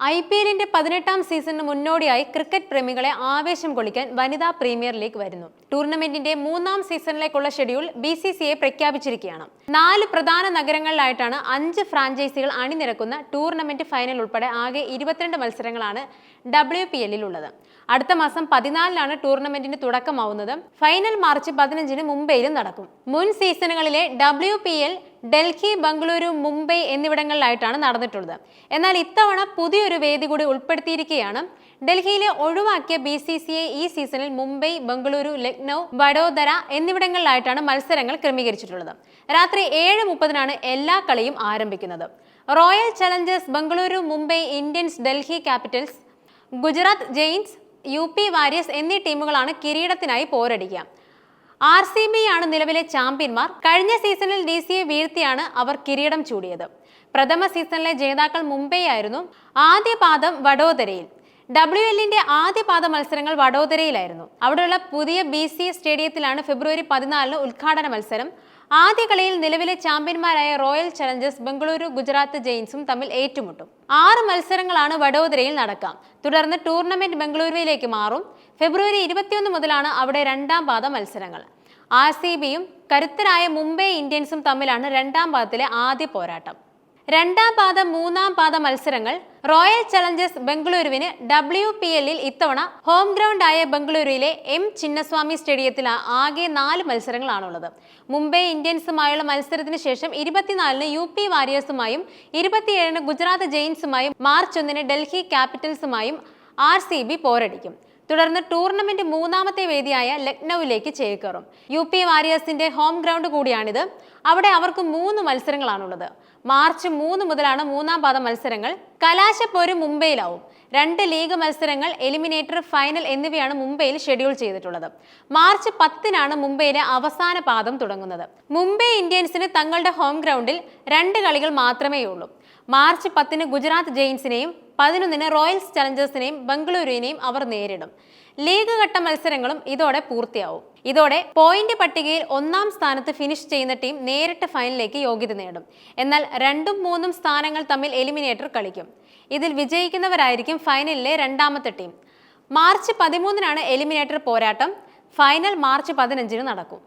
I P എല്ലിന്റെ പതിനെട്ടാം സീസണിന് മുന്നോടിയായി ക്രിക്കറ്റ് പ്രേമികളെ ആവേശം കൊള്ളിക്കാൻ വനിതാ പ്രീമിയർ ലീഗ് വരുന്നു. ടൂർണമെന്റിന്റെ മൂന്നാം സീസണിലേക്കുള്ള schedule B C C I പ്രഖ്യാപിച്ചിരിക്കുകയാണ്. നാല് പ്രധാന നഗരങ്ങളിലായിട്ടാണ് അഞ്ച് ഫ്രാഞ്ചൈസികൾ അണിനിരക്കുന്ന ടൂർണമെന്റ് ഫൈനൽ ഉൾപ്പെടെ ആകെ ഇരുപത്തിരണ്ട് മത്സരങ്ങളാണ് ഡബ്ല്യു പി എല്ലിൽ ഉള്ളത് അടുത്ത മാസം പതിനാലിനാണ് ടൂർണമെന്റിന് തുടക്കമാവുന്നത്. ഫൈനൽ മാർച്ച് പതിനഞ്ചിന് മുംബൈയിലും നടക്കും. മുൻ സീസണുകളിലെ W P L Delhi Bengaluru Mumbai എന്നിവിടങ്ങളിലായിട്ടാണ് നടന്നിട്ടുള്ളത്. എന്നാൽ ഇത്തവണ പുതിയൊരു വേദി കൂടി ഉൾപ്പെടുത്തിയിരിക്കുകയാണ്. ഡൽഹിയിലെ ഒഴിവാക്കിയ ബി സി സി ഐ ഈ സീസണിൽ മുംബൈ ബംഗളൂരു ലക്നൗ വഡോദര എന്നിവിടങ്ങളിലായിട്ടാണ് മത്സരങ്ങൾ ക്രമീകരിച്ചിട്ടുള്ളത്. രാത്രി ഏഴ് മുപ്പതിനാണ് എല്ലാ കളിയും ആരംഭിക്കുന്നത്. Royal Challengers Bengaluru Mumbai Indians Delhi Capitals Gujarat Giants U P Warriors എന്നീ ടീമുകളാണ് കിരീടത്തിനായി പോരടിക്കുക. ആർ സി ബി ആണ് നിലവിലെ ചാമ്പ്യന്മാർ. കഴിഞ്ഞ സീസണിൽ ഡി സിയെ വീഴ്ത്തിയാണ് അവർ കിരീടം ചൂടിയത്. പ്രഥമ സീസണിലെ ജേതാക്കൾ മുംബൈ ആയിരുന്നു ആദ്യ പാദം വഡോദരയിൽ. ഡബ്ല്യു എല്ലിന്റെ ആദ്യ പാദ മത്സരങ്ങൾ വഡോദരയിലായിരുന്നു. അവിടെയുള്ള പുതിയ ബി സി സ്റ്റേഡിയത്തിലാണ് ഫെബ്രുവരി പതിനാലിന് ഉദ്ഘാടന മത്സരം. ആദ്യ കളിയിൽ നിലവിലെ ചാമ്പ്യന്മാരായ റോയൽ ചലഞ്ചേഴ്സ് ബംഗളൂരു ഗുജറാത്ത് ജെയിൻസും തമ്മിൽ ഏറ്റുമുട്ടും. ആറ് മത്സരങ്ങളാണ് വഡോദരയിൽ നടക്കാം. തുടർന്ന് ടൂർണമെന്റ് ബംഗളൂരുവിലേക്ക് മാറും. ഫെബ്രുവരി ഇരുപത്തിയൊന്ന് മുതലാണ് അവിടെ രണ്ടാം പാദ മത്സരങ്ങൾ. ആർ സി ബിയും കരുത്തരായ മുംബൈ ഇന്ത്യൻസും തമ്മിലാണ് രണ്ടാം പാദത്തിലെ ആദ്യ പോരാട്ടം. രണ്ടാം പാദ മൂന്നാം പാദ മത്സരങ്ങൾ റോയൽ ചലഞ്ചേഴ്സ് ബംഗളൂരുവിന് ഡബ്ല്യു പി എല്ലിൽ ഇത്തവണ ഹോം ഗ്രൗണ്ട് ആയ ബംഗളൂരുവിലെ എം ചിന്നസ്വാമി സ്റ്റേഡിയത്തിൽ ആകെ നാല് മത്സരങ്ങളാണുള്ളത്. മുംബൈ ഇന്ത്യൻസുമായുള്ള മത്സരത്തിന് ശേഷം ഇരുപത്തിനാലിന് യു പി വാരിയേഴ്സുമായും ഇരുപത്തിയേഴിന് ഗുജറാത്ത് ജെയിൻസുമായും മാർച്ച് ഒന്നിന് ഡൽഹി ക്യാപിറ്റൽസുമായും ആർ സി ബി പോരടിക്കും. തുടർന്ന് ടൂർണമെന്റ് മൂന്നാമത്തെ വേദിയായ ലക്നൌവിലേക്ക് ചേക്കേറും. യു പി വാരിയേഴ്സിന്റെ ഹോം ഗ്രൗണ്ട് കൂടിയാണിത്. അവിടെ അവർക്ക് മൂന്ന് മത്സരങ്ങളാണുള്ളത്. മാർച്ച് മൂന്ന് മുതലാണ് മൂന്നാം പാദ മത്സരങ്ങൾ. കലാശപ്പോര് മുംബൈയിലാവും. രണ്ട് ലീഗ് മത്സരങ്ങൾ എലിമിനേറ്റർ ഫൈനൽ എന്നിവയാണ് മുംബൈയിൽ ഷെഡ്യൂൾ ചെയ്തിട്ടുള്ളത്. മാർച്ച് പത്തിനാണ് മുംബൈയിലെ അവസാന പാദം തുടങ്ങുന്നത്. മുംബൈ ഇന്ത്യൻസിന് തങ്ങളുടെ ഹോം ഗ്രൗണ്ടിൽ രണ്ട് കളികൾ മാത്രമേ ഉള്ളൂ മാർച്ച് പത്തിന് ഗുജറാത്ത് ജെയിൻസിനെയും പതിനൊന്നിന് റോയൽസ് ചലഞ്ചേഴ്സിനെയും ബംഗളൂരുവിനെയും അവർ നേരിടും. ലീഗ് ഘട്ട മത്സരങ്ങളും ഇതോടെ പൂർത്തിയാവും. ഇതോടെ പോയിന്റ് പട്ടികയിൽ ഒന്നാം സ്ഥാനത്ത് ഫിനിഷ് ചെയ്യുന്ന ടീം നേരിട്ട് ഫൈനലിലേക്ക് യോഗ്യത നേടും. എന്നാൽ രണ്ടും മൂന്നും സ്ഥാനങ്ങൾ തമ്മിൽ എലിമിനേറ്റർ കളിക്കും. ഇതിൽ വിജയിക്കുന്നവരായിരിക്കും ഫൈനലിലെ രണ്ടാമത്തെ ടീം മാർച്ച് പതിമൂന്നിനാണ് എലിമിനേറ്റർ പോരാട്ടം. ഫൈനൽ മാർച്ച് പതിനഞ്ചിന് നടക്കും.